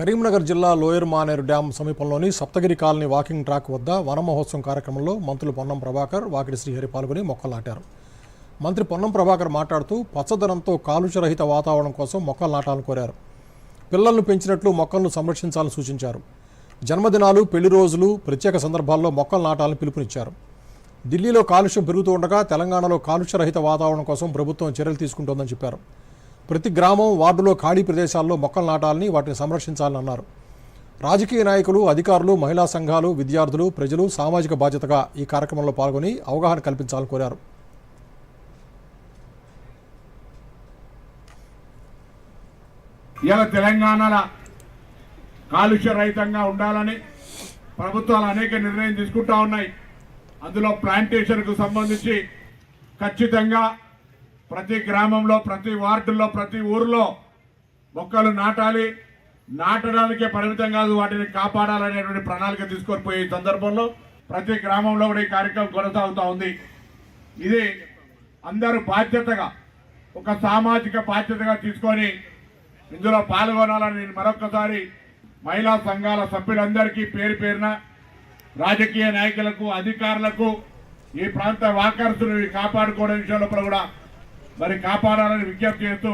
కరీంనగర్ జిల్లా lower Maneru dam సమీపంలోని Saptagiri colony walking track వద్ద వనమహోత్సవం కార్యక్రమంలో మంత్రులు పొన్నం ప్రభాకర్ వాకిడి శ్రీహరి పాల్గొని మొక్కలు నాటారు మంత్రి పొన్నం ప్రభాకర్ మాట్లాడుతూ పచ్చదనంతో కాలుష్యరహిత వాతావరణం కోసం మొక్కలు నాటాలని కోరారు. పిల్లలను పెంచినట్లు మొక్కలను సంరక్షించాలని సూచించారు. జన్మదినాలు పెళ్ళి రోజులు ప్రత్యేక సందర్భాల్లో మొక్కలు నాటాలని పిలుపునిచ్చారు. ఢిల్లీలో కాలుష్యం పెరుగుతూ ఉండగా తెలంగాణలో కాలుష్యరహిత వాతావరణం కోసం ప్రభుత్వం చర్యలు తీసుకుంటోందని చెప్పారు. ప్రతి గ్రామం వార్డులో ఖాళీ ప్రదేశాల్లో మొక్కలు నాటాలని వాటిని సంరక్షించాలని అన్నారు. రాజకీయ నాయకులు అధికారులు మహిళా సంఘాలు విద్యార్థులు ప్రజలు సామాజిక బాధ్యతగా ఈ కార్యక్రమంలో పాల్గొని అవగాహన కల్పించాలని కోరారు. ఇవాళ తెలంగాణల కాలుష్య రహితంగా ఉండాలని ప్రభుత్వాలు అనేక నిర్ణయం తీసుకుంటా ఉన్నాయి. అందులో ప్లాంటేషన్కు సంబంధించి ఖచ్చితంగా ప్రతి గ్రామంలో ప్రతి వార్డుల్లో ప్రతి ఊరిలో మొక్కలు నాటాలి. నాటడానికే పరిమితం కాదు వాటిని కాపాడాలనేటువంటి ప్రణాళిక తీసుకొని పోయే సందర్భంలో ప్రతి గ్రామంలో కూడా ఈ కార్యక్రమం కొనసాగుతూ ఉంది. ఇది అందరూ బాధ్యతగా ఒక సామాజిక బాధ్యతగా తీసుకొని ఇందులో పాల్గొనాలని నేను మరొకసారి మహిళా సంఘాల సభ్యులందరికీ పేరు పేరున రాజకీయ నాయకులకు అధికారులకు ఈ ప్రాంత వాకర్సులు కాపాడుకోవడం విషయంలో కూడా మరి కాపాడాలని విజ్ఞప్తి చేస్తూ